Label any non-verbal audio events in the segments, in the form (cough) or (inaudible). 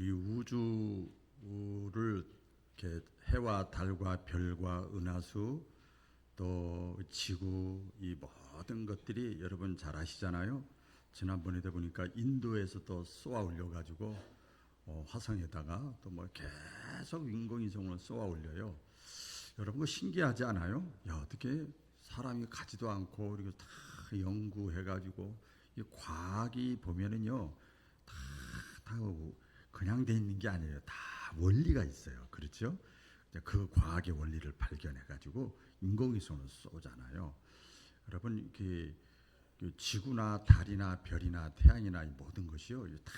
우리 우주를 이렇게 해와 달과 별과 은하수 또 지구 이 모든 것들이 여러분 잘 아시잖아요. 지난번에도 보니까 인도에서 또 쏘아 올려 가지고 어, 화성에다가 또 뭐 계속 인공위성을 쏘아 올려요. 여러분 그 신기하지 않아요? 야 어떻게 사람이 가지도 않고 그리고 다 연구해 가지고 이 과학이 보면은요 다, 다 그냥 돼 있는 게 아니에요. 다 원리가 있어요. 그렇죠? 그 과학의 원리를 발견해 가지고 인공위성을 쏘잖아요. 여러분 이렇게 그 지구나 달이나 별이나 태양이나 이 모든 것이요 이다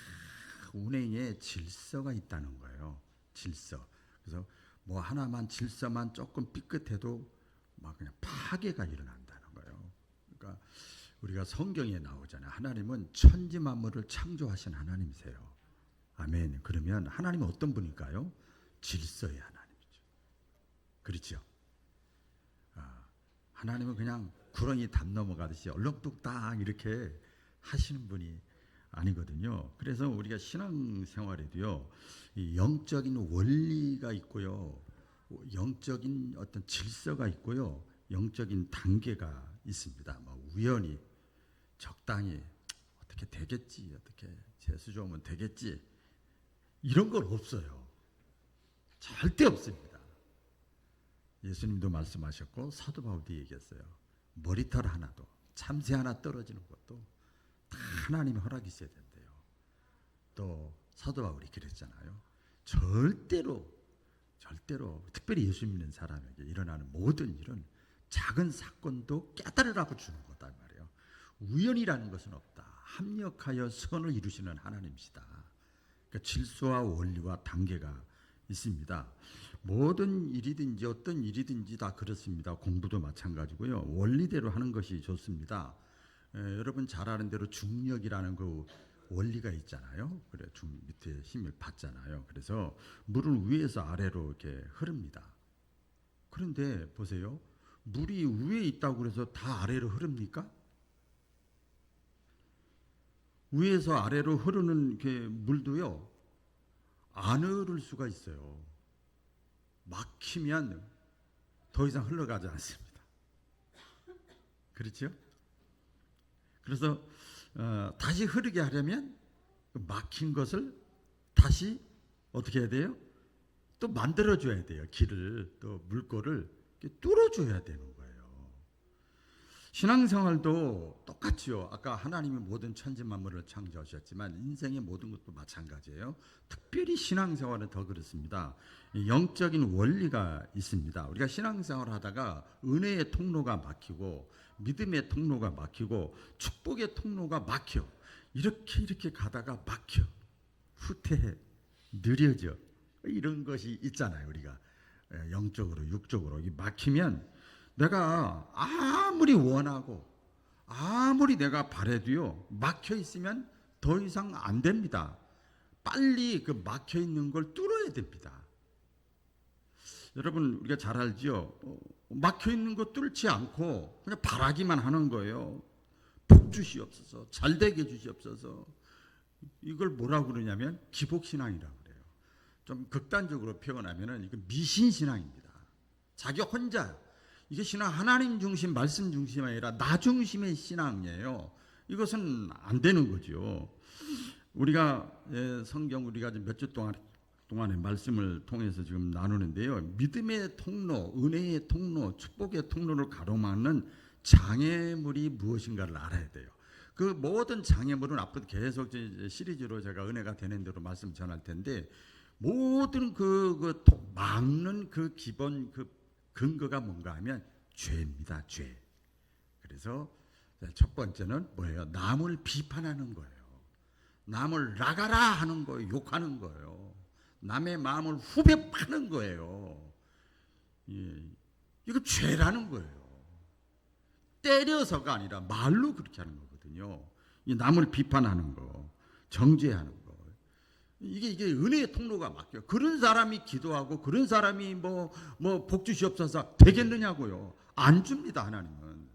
운행에 질서가 있다는 거예요. 질서. 그래서 뭐 하나만 질서만 조금 삐끗해도 막 그냥 파괴가 일어난다는 거예요. 그러니까 우리가 성경에 나오잖아요. 하나님은 천지 만물을 창조하신 하나님이세요. 아멘. 그러면 하나님은 어떤 분일까요? 질서의 하나님이죠. 그렇죠? 아, 하나님은 그냥 구렁이 담 넘어가듯이 얼렁뚱땅 이렇게 하시는 분이 아니거든요. 그래서 우리가 신앙생활에도요, 이 영적인 원리가 있고요, 영적인 어떤 질서가 있고요, 영적인 단계가 있습니다. 뭐 우연히 적당히 어떻게 되겠지, 어떻게 재수 좋으면 되겠지 이런 건 없어요. 절대 없습니다. 예수님도 말씀하셨고 사도 바울도 얘기했어요. 머리털 하나도 참새 하나 떨어지는 것도 다 하나님의 허락이 있어야 된대요. 또 사도 바울이 그랬잖아요. 절대로 절대로 특별히 예수 믿는 사람에게 일어나는 모든 일은 작은 사건도 깨달으라고 주는 거다 말이에요. 우연이라는 것은 없다. 합력하여 선을 이루시는 하나님이시다. 그러니까 질서와 원리와 단계가 있습니다. 모든 일이든지 어떤 일이든지 다 그렇습니다. 공부도 마찬가지고요. 원리대로 하는 것이 좋습니다. 에, 여러분 잘 아는 대로 중력이라는 그 원리가 있잖아요. 그래 중 밑에 힘을 받잖아요. 그래서 물은 위에서 아래로 이렇게 흐릅니다. 그런데 보세요. 물이 위에 있다고 그래서 다 아래로 흐릅니까? 위에서 아래로 흐르는 게 물도요. 안 흐를 수가 있어요. 막히면 더 이상 흘러가지 않습니다. 그렇죠? 그래서 어, 다시 흐르게 하려면 그 막힌 것을 다시 어떻게 해야 돼요? 또 만들어 줘야 돼요. 길을 또 물꼬를 이렇게 뚫어 줘야 되는 거예요. 신앙생활도 똑같지요. 아까 하나님이 모든 천지 만물을 창조하셨지만 인생의 모든 것도 마찬가지예요. 특별히 신앙생활은 더 그렇습니다. 이 영적인 원리가 있습니다. 우리가 신앙생활 하다가 은혜의 통로가 막히고 믿음의 통로가 막히고 축복의 통로가 막혀. 이렇게 이렇게 가다가 막혀. 후퇴해. 느려져. 이런 것이 있잖아요. 우리가 예, 영적으로 육적으로 이 막히면 내가 아무리 원하고 아무리 내가 바래도요 막혀 있으면 더 이상 안 됩니다. 빨리 그 막혀 있는 걸 뚫어야 됩니다. 여러분 우리가 잘 알지요. 어, 막혀 있는 거 뚫지 않고 그냥 바라기만 하는 거예요. 복 주시옵소서, 잘 되게 주시옵소서. 이걸 뭐라고 그러냐면 기복 신앙이라고 그래요. 좀 극단적으로 표현하면은 이거 미신 신앙입니다. 자기 혼자 이게 신앙 하나님 중심, 말씀 중심이 아니라 나 중심의 신앙이에요. 이것은 안 되는 거죠. 우리가 예, 성경 우리가 몇 주 동안 동안의 말씀을 통해서 지금 나누는데요. 믿음의 통로, 은혜의 통로, 축복의 통로를 가로막는 장애물이 무엇인가를 알아야 돼요. 그 모든 장애물은 앞으로 계속 시리즈로 제가 은혜가 되는 대로 말씀 전할 텐데 모든 그, 그 통- 막는 그 기본 그 근거가 뭔가 하면 죄입니다. 죄. 그래서 첫 번째는 뭐예요? 남을 비판하는 거예요. 남을 나가라 하는 거예요. 욕하는 거예요. 남의 마음을 후벼 파는 거예요. 예, 이거 죄라는 거예요. 때려서가 아니라 말로 그렇게 하는 거거든요. 이 남을 비판하는 거, 정죄하는 거. 이게 이게 은혜의 통로가 막혀. 그런 사람이 기도하고 그런 사람이 뭐 뭐 복 주시옵소서 되겠느냐고요. 안 줍니다 하나님은.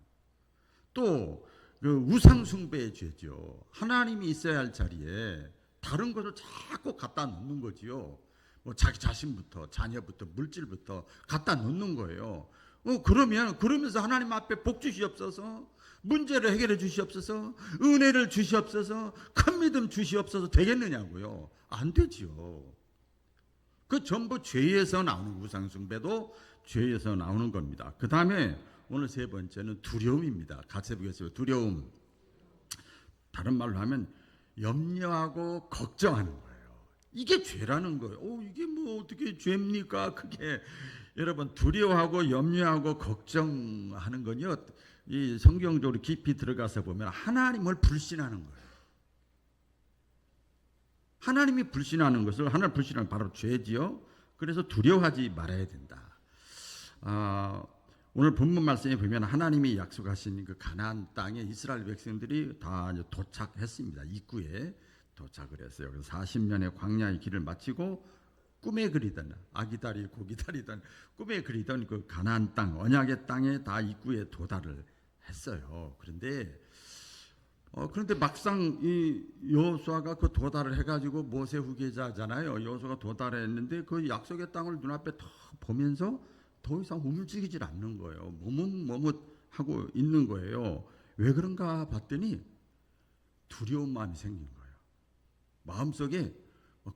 또 그 우상 숭배의 죄죠. 하나님이 있어야 할 자리에 다른 것을 자꾸 갖다 놓는 거지요. 뭐 자기 자신부터 자녀부터 물질부터 갖다 놓는 거예요. 어 그러면 그러면서 하나님 앞에 복 주시옵소서. 문제를 해결해 주시옵소서. 은혜를 주시옵소서. 큰 믿음 주시옵소서 되겠느냐고요. 안 되지요. 그 전부 죄에서 나오는 우상숭배도 죄에서 나오는 겁니다. 그 다음에 오늘 세 번째는 두려움입니다. 같이 해보겠습니다. 두려움. 다른 말로 하면 염려하고 걱정하는 거예요. 이게 죄라는 거예요. 오, 이게 뭐 어떻게 죄입니까? 그게 여러분 두려워하고 염려하고 걱정하는 건요. 이 성경적으로 깊이 들어가서 보면 하나님을 불신하는 거예요. 하나님이 불신하는 것을 하나님 불신하는 바로 죄지요. 그래서 두려워하지 말아야 된다. 아, 오늘 본문 말씀에 보면 하나님이 약속하신 그 가나안 땅에 이스라엘 백성들이 다 도착했습니다. 입구에 도착을 했어요. 그래서 40년의 광야의 길을 마치고 꿈에 그리던 아기다리 고기다리던 꿈에 그리던 그 가나안 땅 언약의 땅에 다 입구에 도달을 했어요. 그런데 어, 그런데 막상 이 여호수아가 그 도달을 해가지고 모세 후계자잖아요. 여호수아가 도달했는데 그 약속의 땅을 눈앞에 다 보면서 더 이상 움직이질 않는 거예요. 머뭇머뭇하고 있는 거예요. 왜 그런가 봤더니 두려운 마음이 생긴 거예요. 마음속에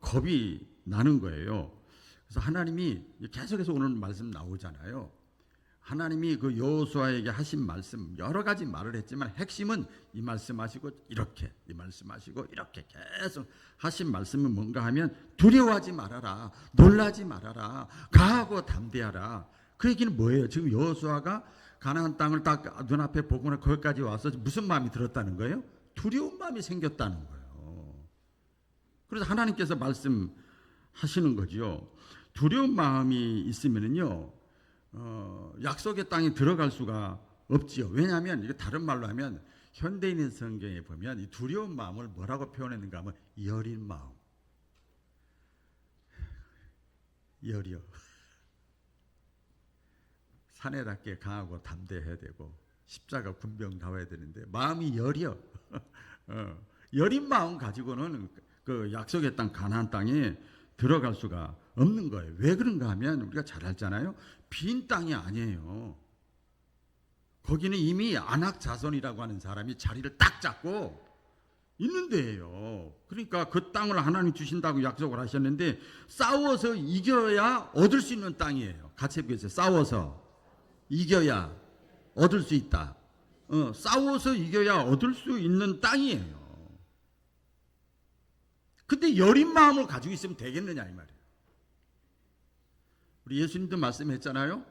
겁이 나는 거예요. 그래서 하나님이 계속해서 오늘 말씀 나오잖아요. 하나님이 그 여호수아에게 하신 말씀 여러 가지 말을 했지만 핵심은 이 말씀하시고 이렇게 이 말씀하시고 이렇게 계속 하신 말씀은 뭔가 하면 두려워하지 말아라 놀라지 말아라 가하고 담대하라 그 얘기는 뭐예요? 지금 여호수아가 가나안 땅을 딱 눈앞에 보거나 거기까지 와서 무슨 마음이 들었다는 거예요? 두려운 마음이 생겼다는 거예요. 그래서 하나님께서 말씀하시는 거죠. 두려운 마음이 있으면은요. 어, 약속의 땅에 들어갈 수가 없지요. 왜냐하면 이게 다른 말로 하면 현대인의 성경에 보면 이 두려운 마음을 뭐라고 표현했는가 하면 여린 마음. 열이요. (laughs) 사내답게 강하고 담대해야 되고 십자가 군병 나와야 되는데 마음이 열이요. (laughs) 어, 여린 마음 가지고는 그 약속의 땅 가나안 땅에 들어갈 수가 없는 거예요. 왜 그런가 하면 우리가 잘 알잖아요. 빈 땅이 아니에요. 거기는 이미 안악 자손이라고 하는 사람이 자리를 딱 잡고 있는 데예요. 그러니까 그 땅을 하나님 주신다고 약속을 하셨는데 싸워서 이겨야 얻을 수 있는 땅이에요. 같이 해보겠어요. 싸워서 이겨야 얻을 수 있다. 어, 싸워서 이겨야 얻을 수 있는 땅이에요. 근데 여린 마음을 가지고 있으면 되겠느냐 이 말이에요. 우리 예수님도 말씀했잖아요.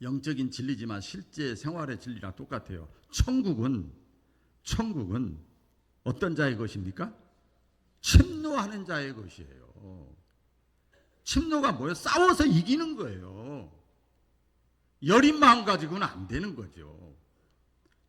영적인 진리지만 실제 생활의 진리랑 똑같아요. 천국은 천국은 어떤 자의 것입니까? 침노하는 자의 것이에요. 침노가 뭐예요? 싸워서 이기는 거예요. 여린 마음 가지고는 안 되는 거죠.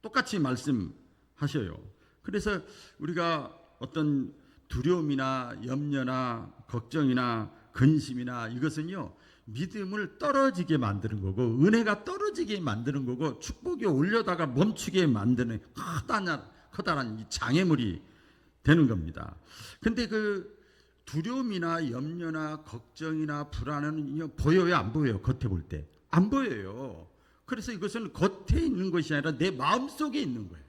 똑같이 말씀하셔요. 그래서 우리가 어떤 두려움이나 염려나 걱정이나 근심이나 이것은요 믿음을 떨어지게 만드는 거고 은혜가 떨어지게 만드는 거고 축복이 올려다가 멈추게 만드는 커다란 커다란 이 장애물이 되는 겁니다. 근데 그 두려움이나 염려나 걱정이나 불안은 보여요 안 보여요 겉에 볼 때 안 보여요. 그래서 이것은 겉에 있는 것이 아니라 내 마음 속에 있는 거예요.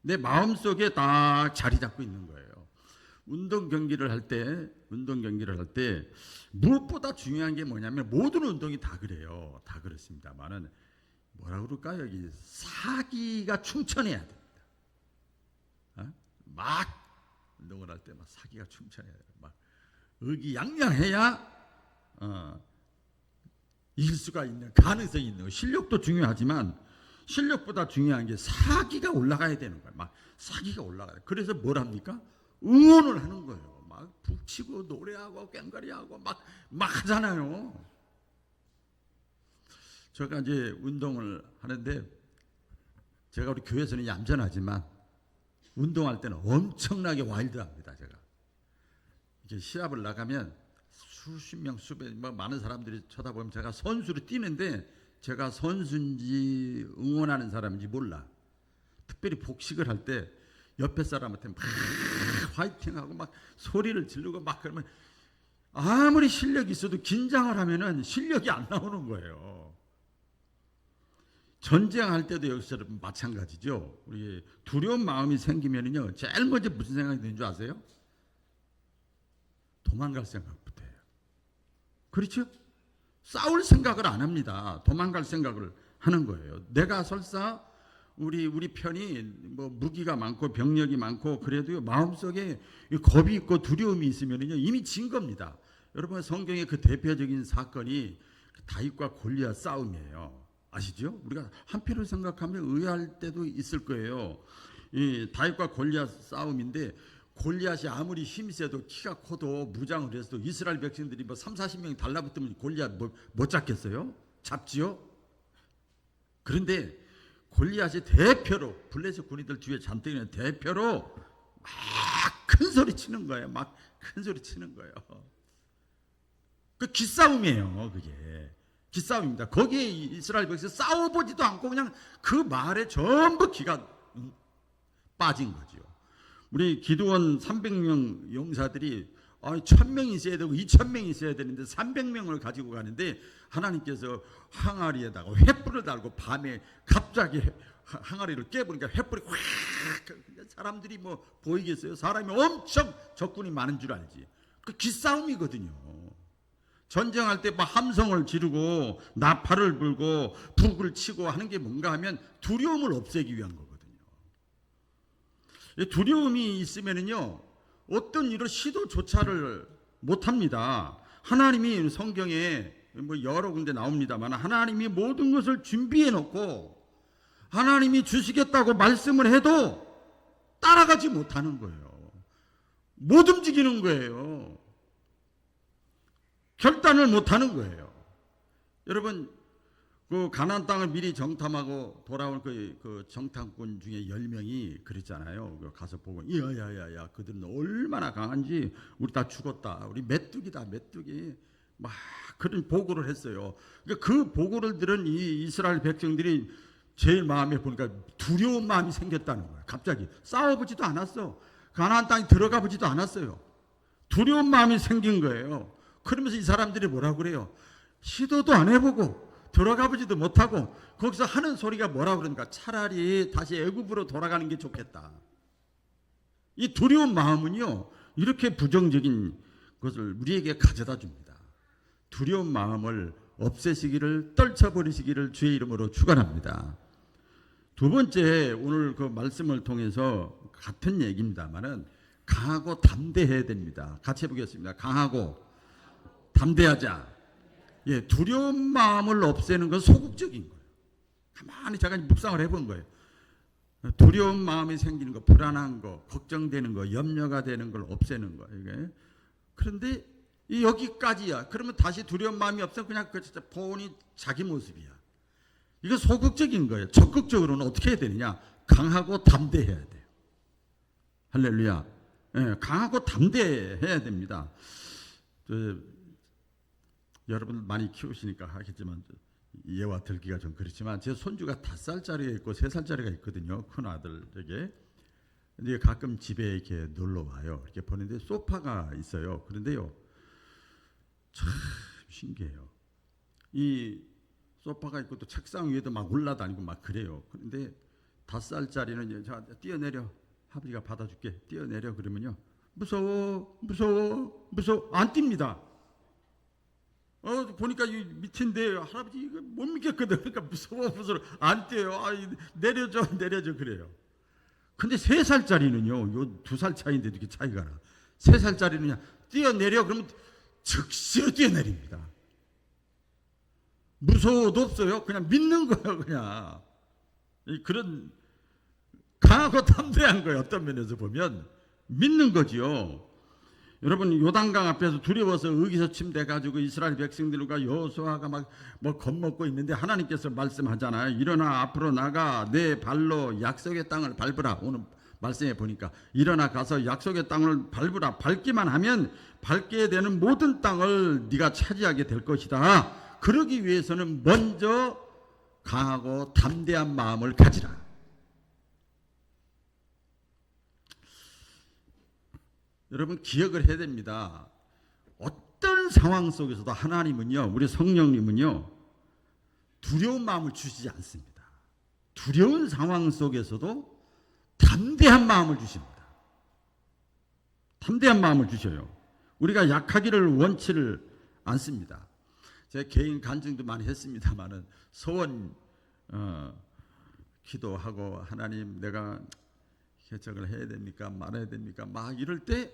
내 마음 속에 다 자리 잡고 있는 거예요. 운동 경기를 할 때, 운동 경기를 할 때 무엇보다 중요한 게 뭐냐면 모든 운동이 다 그래요. 다 그렇습니다만은 뭐라 그럴까 여기 사기가 충천해야 됩니다. 어? 막 운동을 할 때 막 사기가 충천해야 돼요. 막 의기양양해야 어, 이길 수가 있는 가능성이 있는 거. 실력도 중요하지만 실력보다 중요한 게 사기가 올라가야 되는 거예요. 막 사기가 올라가요. 그래서 뭘 합니까? 응원을 하는 거예요. 막 북치고 노래하고 꽹과리하고 막, 막 하잖아요. 제가 이제 운동을 하는데 제가 우리 교회에서는 얌전하지만 운동할 때는 엄청나게 와일드합니다. 제가 이게 시합을 나가면 수십 명 수백 뭐 많은 사람들이 쳐다보면 제가 선수로 뛰는데 제가 선수인지 응원하는 사람인지 몰라. 특별히 복식을 할 때 옆에 사람한테 막 파이팅하고 막 소리를 지르고 막 그러면 아무리 실력이 있어도 긴장을 하면은 실력이 안 나오는 거예요. 전쟁할 때도 여기서 마찬가지죠. 우리 두려운 마음이 생기면은요, 제일 먼저 무슨 생각이 드는 줄 아세요? 도망갈 생각부터 해요. 그렇죠? 싸울 생각을 안 합니다. 도망갈 생각을 하는 거예요. 내가 설사 우리 우리 편이 뭐 무기가 많고 병력이 많고 그래도 마음속에 이 겁이 있고 두려움이 있으면요 이미 진 겁니다. 여러분 성경의 그 대표적인 사건이 다윗과 골리앗 싸움이에요. 아시죠? 우리가 한편으로 생각하면 의아할 때도 있을 거예요. 이 다윗과 골리앗 싸움인데 골리앗이 아무리 힘이 세도 키가 커도 무장을 해서도 이스라엘 백성들이 뭐 3, 40명이 달라붙으면 골리앗 뭐, 못 잡겠어요? 잡지요? 그런데 골리앗이 대표로 블레셋 군인들 뒤에 잔뜩 있는 대표로 막 큰 소리 치는 거예요. 막 큰 소리 치는 거예요. 그 기싸움이에요. 그게 기싸움입니다. 거기에 이스라엘 백성 싸워보지도 않고 그냥 그 말에 전부 기가 음, 빠진 거죠. 우리 기도원 300명 용사들이 아, 1000명이 있어야 되고 2000명이 있어야 되는데 300명을 가지고 가는데 하나님께서 항아리에다가 횃불을 달고 밤에 갑자기 항아리를 깨보니까 횃불이 확 사람들이 뭐 보이겠어요? 사람이 엄청 적군이 많은 줄 알지. 그 기싸움이거든요. 전쟁할 때 막 함성을 지르고 나팔을 불고 북을 치고 하는 게 뭔가 하면 두려움을 없애기 위한 거거든요. 이 두려움이 있으면은요 어떤 일을 시도조차를 못합니다. 하나님이 성경에 뭐 여러 군데 나옵니다만 하나님이 모든 것을 준비해 놓고 하나님이 주시겠다고 말씀을 해도 따라가지 못하는 거예요. 못 움직이는 거예요. 결단을 못하는 거예요. 여러분 그 가나안 땅을 미리 정탐하고 돌아온 그, 그 정탐꾼 중에 10명이 그랬잖아요. 그 가서 보고 야야야야 그들은 얼마나 강한지 우리 다 죽었다. 우리 메뚜기다 메뚜기. 막 그런 보고를 했어요. 그러니까 그 보고를 들은 이 이스라엘 백성들이 제일 마음에 보니까 두려운 마음이 생겼다는 거예요. 갑자기 싸워보지도 않았어. 가나안 땅에 들어가 보지도 않았어요. 두려운 마음이 생긴 거예요. 그러면서 이 사람들이 뭐라고 그래요? 시도도 안 해보고 들어가 보지도 못하고 거기서 하는 소리가 뭐라 그러니까 차라리 다시 애굽으로 돌아가는 게 좋겠다. 이 두려운 마음은요 이렇게 부정적인 것을 우리에게 가져다 줍니다. 두려운 마음을 없애시기를 떨쳐버리시기를 주의 이름으로 축원합니다. 두 번째 오늘 그 말씀을 통해서 같은 얘기입니다만은 강하고 담대해야 됩니다. 같이 해보겠습니다. 강하고 담대하자. 예, 두려운 마음을 없애는 건 소극적인 거예요. 가만히 잠깐 묵상을 해본 거예요. 두려운 마음이 생기는 거, 불안한 거, 걱정되는 거, 염려가 되는 걸 없애는 거. 이게. 그런데 이 여기까지야. 그러면 다시 두려운 마음이 없어 그냥 그 진짜 본이 자기 모습이야. 이거 소극적인 거예요. 적극적으로는 어떻게 해야 되느냐? 강하고 담대해야 돼요. 할렐루야. 예, 강하고 담대해야 됩니다. 저, 여러분 많이 키우시니까 하겠지만 예와 들기가 좀 그렇지만 제 손주가 다섯 살짜리가 있고 세 살짜리가 있거든요. 큰 아들에게. 근데 가끔 집에 이렇게 놀러 와요. 이렇게 보는데 소파가 있어요. 그런데요. 참 신기해요. 이 소파가 있고 또 책상 위에도 막 올라다니고 막 그래요. 그런데 다섯 살짜리는 자 뛰어내려 아버지가 받아줄게 뛰어내려 그러면요 무서워 무서워 무서워 안 뜁니다. 어 보니까 이 밑인데 할아버지 이거 못 믿겠거든. 그러니까 무서워 무서워 안 뛰어요. 아 내려줘 (laughs) 내려줘 그래요. 근데 세 살짜리는요 요 두 살 차이인데도 이렇게 차이가 나. 세 살짜리는 뛰어내려 그러면 즉시로 뛰어내립니다. 무서워도 없어요. 그냥 믿는 거예요, 그냥. 그런 강하고 담대한 거예요. 어떤 면에서 보면 믿는 거지요. 여러분 요단강 앞에서 두려워서 의기소침돼 가지고 이스라엘 백성들과 여호수아가 막 뭐 겁먹고 있는데 하나님께서 말씀하잖아요. 일어나 앞으로 나가 내 발로 약속의 땅을 밟으라. 오늘 말씀해 보니까 일어나 가서 약속의 땅을 밟으라. 밟기만 하면 밟게 되는 모든 땅을 네가 차지하게 될 것이다. 그러기 위해서는 먼저 강하고 담대한 마음을 가지라. 여러분 기억을 해야 됩니다. 어떤 상황 속에서도 하나님은요, 우리 성령님은요, 두려운 마음을 주시지 않습니다. 두려운 상황 속에서도 담대한 마음을 주십니다. 담대한 마음을 주셔요. 우리가 약하기를 원치를 않습니다. 제 개인 간증도 많이 했습니다만은 소원 어, 기도하고 하나님 내가 개척을 해야 됩니까 말아야 됩니까 막 이럴 때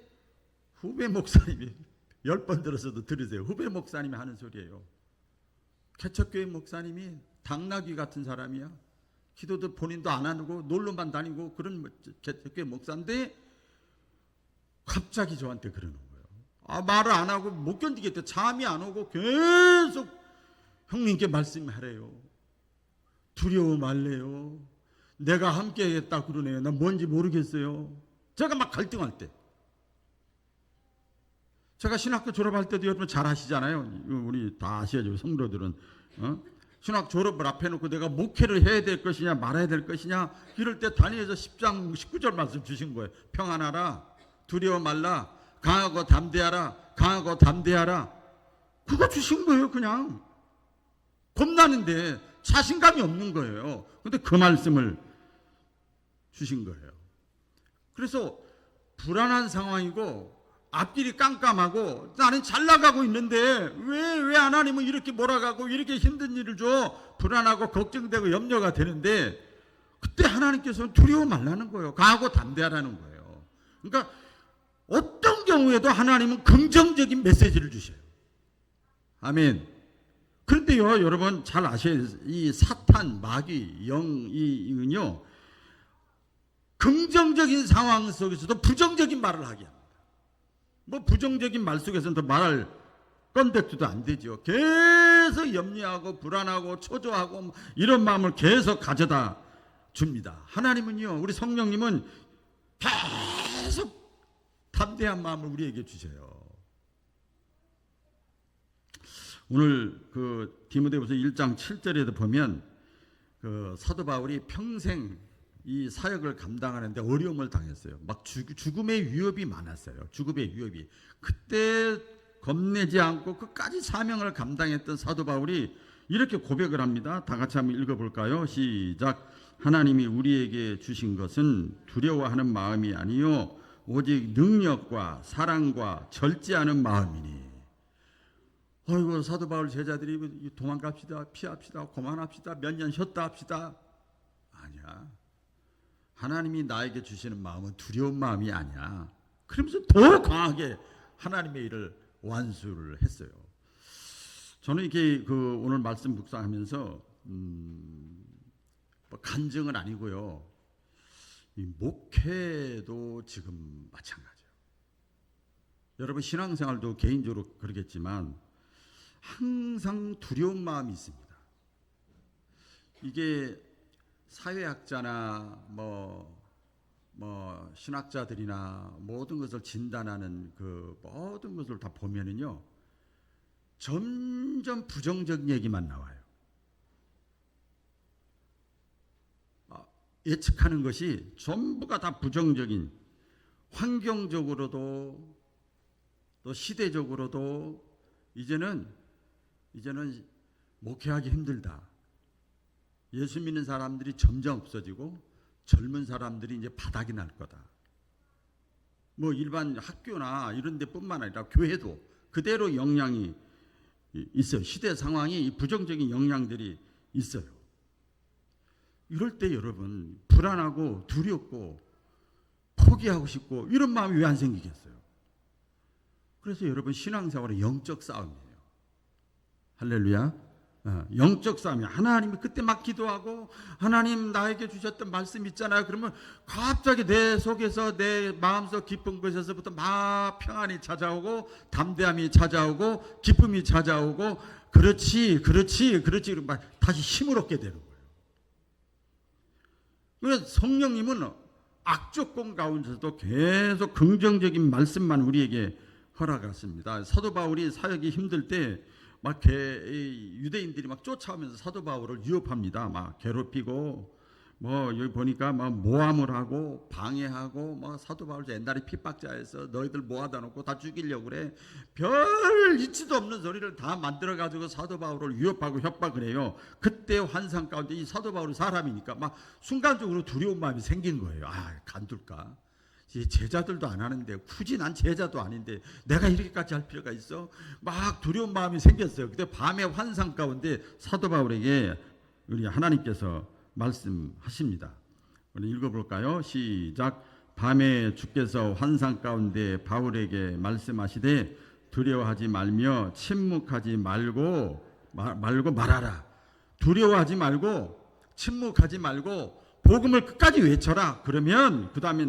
후배 목사님이 (laughs) 열 번 들어서도 들으세요. 후배 목사님이 하는 소리예요. 개척교회 목사님이 당나귀 같은 사람이야. 기도도 본인도 안 하고 놀러만 다니고 그런 뭐 개척교회 목사인데 갑자기 저한테 그러는 거예요. 아 말을 안 하고 못 견디겠대. 잠이 안 오고 계속 형님께 말씀하래요. 두려워 말래요. 내가 함께 하겠다 그러네요. 난 뭔지 모르겠어요. 제가 막 갈등할 때. 제가 신학교 졸업할 때도 여러분 잘 아시잖아요. 우리 다 아셔야죠. 성도들은. 어? 신학 졸업을 앞에 놓고 내가 목회를 해야 될 것이냐 말아야 될 것이냐 이럴 때 다니엘서 10장 19절 말씀 주신 거예요. 평안하라. 두려워 말라. 강하고 담대하라. 강하고 담대하라. 그거 주신 거예요, 그냥. 겁나는데 자신감이 없는 거예요. 근데 그 말씀을 주신 거예요. 그래서 불안한 상황이고 앞길이 깜깜하고 나는 잘 나가고 있는데 왜 왜 하나님은 이렇게 몰아가고 이렇게 힘든 일을 줘 불안하고 걱정되고 염려가 되는데 그때 하나님께서는 두려워 말라는 거예요. 강하고 담대하라는 거예요. 그러니까 어떤 경우에도 하나님은 긍정적인 메시지를 주셔요. 아멘. 그런데요, 여러분 잘 아셔야. 이 사탄, 마귀, 영이는요, 긍정적인 상황 속에서도 부정적인 말을 하게 합니다. 뭐 부정적인 말 속에서는 더 말할 건덕지도 안 되죠. 계속 염려하고 불안하고 초조하고 뭐 이런 마음을 계속 가져다 줍니다. 하나님은요, 우리 성령님은 계속 담대한 마음을 우리에게 주셔요. 오늘 그 디모데후서 1장 7절에도 보면 그 사도 바울이 평생 이 사역을 감당하는데 어려움을 당했어요. 막 죽, 죽음의 위협이 많았어요. 죽음의 위협이. 그때 겁내지 않고 끝까지 사명을 감당했던 사도 바울이 이렇게 고백을 합니다. 다 같이 한번 읽어볼까요? 시작. 하나님이 우리에게 주신 것은 두려워하는 마음이 아니요 오직 능력과 사랑과 절제하는 마음이니. 어이구 사도 바울 제자들이 도망갑시다, 피합시다, 그만합시다, 몇 년 쉬었다 합시다. 아니야. 하나님이 나에게 주시는 마음은 두려운 마음이 아니야. 그러면서 더 강하게 하나님의 일을 완수를 했어요. 저는 이렇게 그 오늘 말씀 묵상하면서 음, 뭐 간증은 아니고요. 이 목회도 지금 마찬가지예요. 여러분 신앙생활도 개인적으로 그러겠지만 항상 두려운 마음이 있습니다. 이게 사회학자나 뭐, 뭐 신학자들이나 모든 것을 진단하는 그 모든 것을 다 보면은요 점점 부정적인 얘기만 나와요. 아, 예측하는 것이 전부가 다 부정적인 환경적으로도 또 시대적으로도 이제는 이제는 목회하기 힘들다. 예수 믿는 사람들이 점점 없어지고 젊은 사람들이 이제 바닥이 날 거다. 뭐 일반 학교나 이런 데뿐만 아니라 교회도 그대로 영향이 있어요. 시대 상황이 이 부정적인 영향들이 있어요. 이럴 때 여러분 불안하고 두렵고 포기하고 싶고 이런 마음이 왜 안 생기겠어요? 그래서 여러분 신앙생활은 영적 싸움이에요. 할렐루야. 어, 영적 싸움이 하나님이 그때 막 기도하고 하나님 나에게 주셨던 말씀 있잖아요. 그러면 갑자기 내 속에서 내 마음속 깊은 곳에서부터 막 평안이 찾아오고 담대함이 찾아오고 기쁨이 찾아오고 그렇지 그렇지 그렇지 막 다시 힘을 얻게 되는 거예요. 그래서 성령님은 악조건 가운데서도 계속 긍정적인 말씀만 우리에게 허락하십니다. 사도 바울이 사역이 힘들 때 막 유대인들이 막 쫓아오면서 사도 바울을 위협합니다. 막 괴롭히고 뭐 여기 보니까 막 모함을 하고 방해하고 뭐 사도 바울 옛날에 핍박자에서 너희들 모아다 놓고 다 죽이려고 그래. 별 이치도 없는 소리를 다 만들어 가지고 사도 바울을 위협하고 협박을 해요. 그때 환상 가운데 이 사도 바울은 사람이니까 막 순간적으로 두려운 마음이 생긴 거예요. 아 간둘까? 이 제자들도 안 하는데 굳이 난 제자도 아닌데 내가 이렇게까지 할 필요가 있어 막 두려운 마음이 생겼어요 그때 밤의 환상 가운데 사도 바울에게 우리 하나님께서 말씀하십니다. 우리 읽어볼까요? 시작. 밤에 주께서 환상 가운데 바울에게 말씀하시되 두려워하지 말며 침묵하지 말고 마- 말고 말하라. 두려워하지 말고 침묵하지 말고 복음을 끝까지 외쳐라. 그러면 그 다음에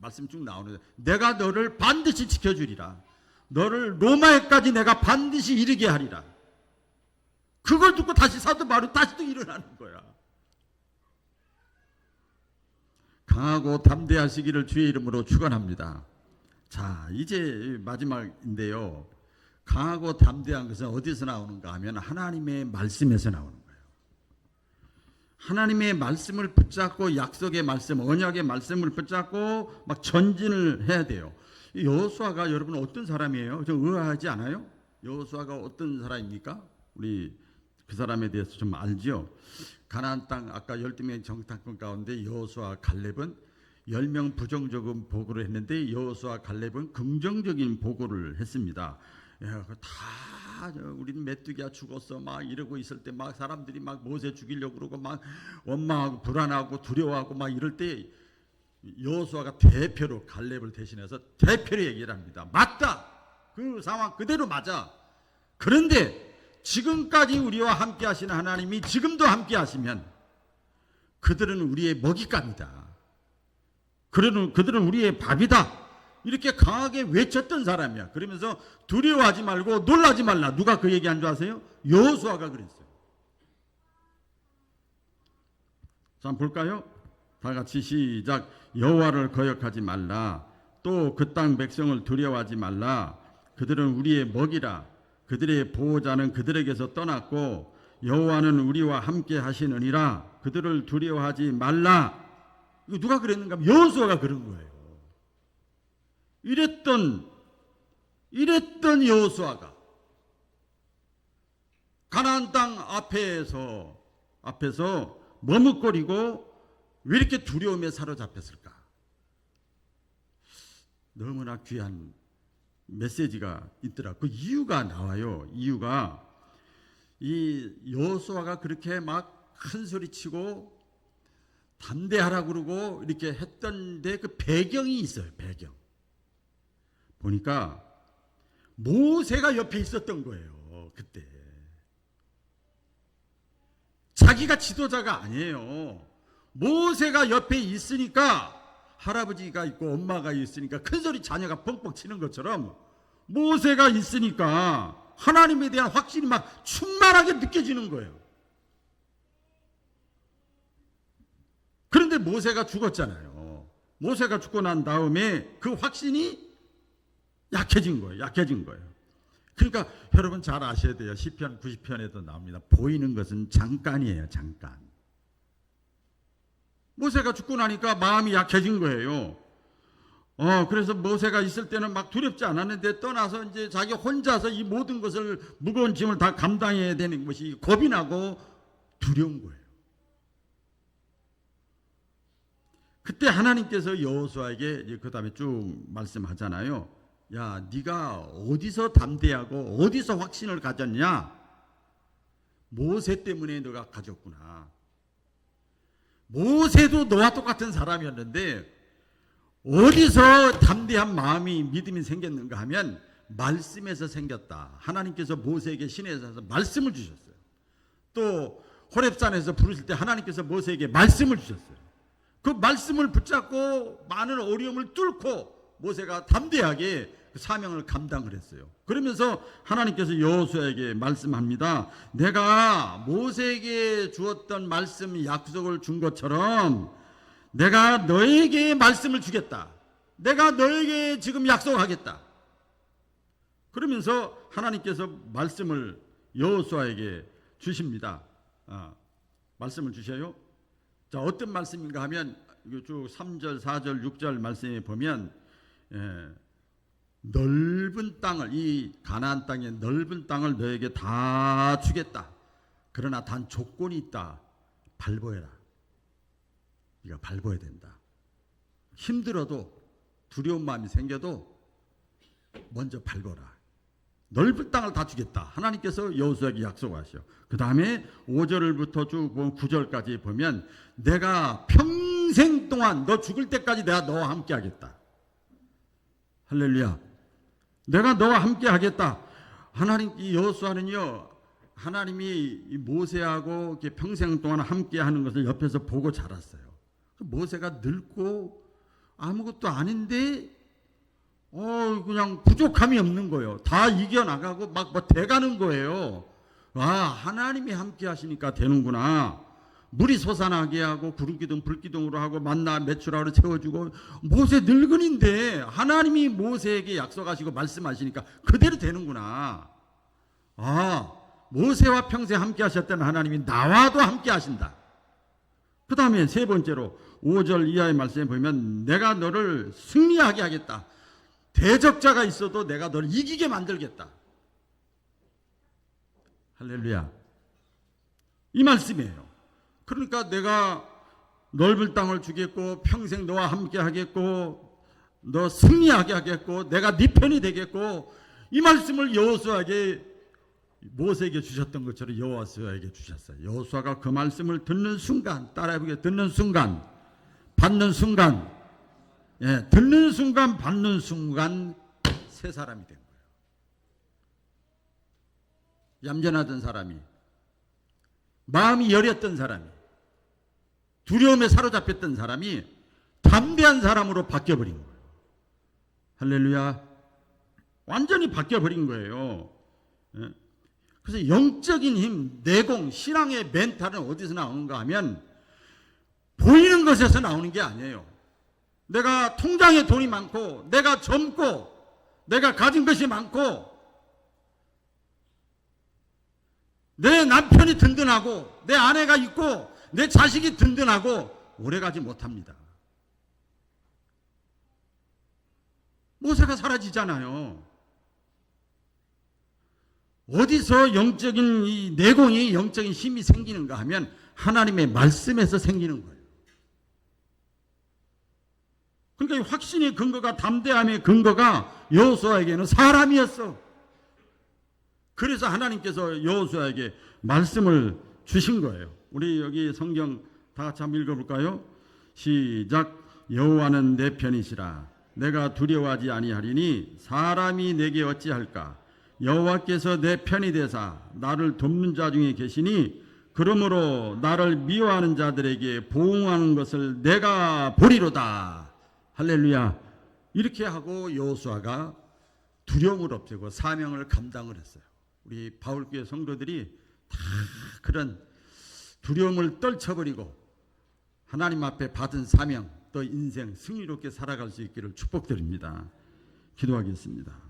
말씀 쭉 나오는데 내가 너를 반드시 지켜주리라. 너를 로마에까지 내가 반드시 이르게 하리라. 그걸 듣고 다시 사도 바울이 다시 또 일어나는 거야. 강하고 담대하시기를 주의 이름으로 축원합니다. 자, 이제 마지막인데요. 강하고 담대한 것은 어디서 나오는가 하면 하나님의 말씀에서 나오는 거예요. 하나님의 말씀을 붙잡고 약속의 말씀, 언약의 말씀을 붙잡고 막 전진을 해야 돼요. 이 여호수아가 여러분 어떤 사람이에요? 좀 의아하지 않아요? 여호수아가 어떤 사람입니까? 우리 그 사람에 대해서 좀 알지요. 가나안 땅 아까 12명의 정탐꾼 가운데 여호수아 갈렙은 10명 부정적인 보고를 했는데 여호수아 갈렙은 긍정적인 보고를 했습니다. 야, 그 다 우리는 메뚜기야 죽었어 막 이러고 있을 때 막 사람들이 막 모세 죽이려고 그러고 막 원망하고 불안하고 두려워하고 막 이럴 때 여호수아가 대표로 갈렙을 대신해서 대표로 얘기를 합니다. 맞다. 그 상황 그대로 맞아. 그런데 지금까지 우리와 함께 하시는 하나님이 지금도 함께 하시면 그들은 우리의 먹잇감이다. 그들은 우리의 밥이다. 이렇게 강하게 외쳤던 사람이야. 그러면서 두려워하지 말고 놀라지 말라. 누가 그 얘기 한 줄 아세요? 여호수아가 그랬어요. 자, 볼까요? 다 같이 시작. 여호와를 거역하지 말라. 또 그 땅 백성을 두려워하지 말라. 그들은 우리의 먹이라. 그들의 보호자는 그들에게서 떠났고 여호와는 우리와 함께 하시느니라. 그들을 두려워하지 말라. 이거 누가 그랬는가? 여호수아가 그런 거예요. 이랬던 이랬던 여호수아가 가나안 땅 앞에서 앞에서 머뭇거리고 왜 이렇게 두려움에 사로잡혔을까? 너무나 귀한 메시지가 있더라. 그 이유가 나와요. 이유가 이 여호수아가 그렇게 막 큰 소리 치고 담대하라 그러고 이렇게 했던데 그 배경이 있어요. 배경. 보니까 모세가 옆에 있었던 거예요. 그때. 자기가 지도자가 아니에요. 모세가 옆에 있으니까 할아버지가 있고 엄마가 있으니까 큰 소리 자녀가 뻥뻥 치는 것처럼 모세가 있으니까 하나님에 대한 확신이 막 충만하게 느껴지는 거예요. 그런데 모세가 죽었잖아요. 모세가 죽고 난 다음에 그 확신이 약해진 거예요. 약해진 거예요. 그러니까 여러분 잘 아셔야 돼요. 시편 90편에도 나옵니다. 보이는 것은 잠깐이에요. 잠깐. 모세가 죽고 나니까 마음이 약해진 거예요. 어, 그래서 모세가 있을 때는 막 두렵지 않았는데 떠나서 이제 자기 혼자서 이 모든 것을 무거운 짐을 다 감당해야 되는 것이 겁이 나고 두려운 거예요. 그때 하나님께서 여호수아에게 그 다음에 쭉 말씀하잖아요. 야, 네가 어디서 담대하고 어디서 확신을 가졌냐? 모세 때문에 너가 가졌구나. 모세도 너와 똑같은 사람이었는데 어디서 담대한 마음이 믿음이 생겼는가 하면 말씀에서 생겼다. 하나님께서 모세에게 신에서 말씀을 주셨어요. 또 호렙산에서 부르실 때 하나님께서 모세에게 말씀을 주셨어요. 그 말씀을 붙잡고 많은 어려움을 뚫고 모세가 담대하게 그 사명을 감당을 했어요. 그러면서 하나님께서 여호수아에게 말씀합니다. 내가 모세에게 주었던 말씀 약속을 준 것처럼 내가 너에게 말씀을 주겠다. 내가 너에게 지금 약속하겠다. 그러면서 하나님께서 말씀을 여호수아에게 주십니다. 아, 말씀을 주셔요. 자, 어떤 말씀인가 하면 쭉 3절, 4절, 6절 말씀에 보면 예, 넓은 땅을 이 가나안 땅의 넓은 땅을 너에게 다 주겠다. 그러나 단 조건이 있다. 발보해라. 네가 발보해야 된다. 힘들어도 두려운 마음이 생겨도 먼저 발보라. 넓은 땅을 다 주겠다. 하나님께서 여호수아에게 약속하셔. 그 다음에 5절부터 쭉 9절까지 보면 내가 평생 동안 너 죽을 때까지 내가 너와 함께 하겠다. 할렐루야. 내가 너와 함께 하겠다. 하나님 이 여호수아는요. 하나님이 이 모세하고 평생 동안 함께 하는 것을 옆에서 보고 자랐어요. 그 모세가 늙고 아무것도 아닌데 어 그냥 부족함이 없는 거예요. 다 이겨 나가고 막뭐 돼가는 거예요. 아 하나님이 함께 하시니까 되는구나. 물이 솟아나게 하고 구름 기둥 불 기둥으로 하고 만나 매출하로 채워주고 모세 늙은인데 하나님이 모세에게 약속하시고 말씀하시니까 그대로 되는구나. 아 모세와 평생 함께 하셨던 하나님이 나와도 함께 하신다. 그 다음에 세 번째로 5절 이하의 말씀에 보면 내가 너를 승리하게 하겠다. 대적자가 있어도 내가 너를 이기게 만들겠다. 할렐루야. 이 말씀이에요. 그러니까 내가 넓은 땅을 주겠고 평생 너와 함께 하겠고 너 승리하게 하겠고 내가 네 편이 되겠고 이 말씀을 여호수아에게 모세에게 주셨던 것처럼 여호수아에게 주셨어요. 여호수아가 그 말씀을 듣는 순간 따라해보게 듣는 순간 받는 순간 예, 듣는 순간 받는 순간 새 사람이 된 거예요. 얌전하던 사람이 마음이 여렸던 사람이 두려움에 사로잡혔던 사람이 담대한 사람으로 바뀌어버린 거예요. 할렐루야. 완전히 바뀌어버린 거예요. 예. 그래서 영적인 힘, 내공, 신앙의 멘탈은 어디서 나오는가 하면 보이는 것에서 나오는 게 아니에요. 내가 통장에 돈이 많고, 내가 젊고, 내가 가진 것이 많고, 내 남편이 든든하고, 내 아내가 있고, 내 자식이 든든하고, 오래 가지 못합니다. 모세가 사라지잖아요. 어디서 영적인 이 내공이 영적인 힘이 생기는가 하면 하나님의 말씀에서 생기는 거예요. 그러니까 이 확신의 근거가 담대함의 근거가 여호수아에게는 사람이었어. 그래서 하나님께서 여호수아에게 말씀을 주신 거예요. 우리 여기 성경 다 같이 한번 읽어볼까요? 시작. 여호와는 내 편이시라. 내가 두려워하지 아니하리니 사람이 내게 어찌할까? 여호와께서 내 편이 되사 나를 돕는 자 중에 계시니 그러므로 나를 미워하는 자들에게 보응하는 것을 내가 보리로다. 할렐루야. 이렇게 하고 여호수아가 두려움을 없애고 사명을 감당을 했어요. 우리 바울교회 성도들이 다 그런 두려움을 떨쳐버리고 하나님 앞에 받은 사명 또 인생 승리롭게 살아갈 수 있기를 축복드립니다. 기도하겠습니다.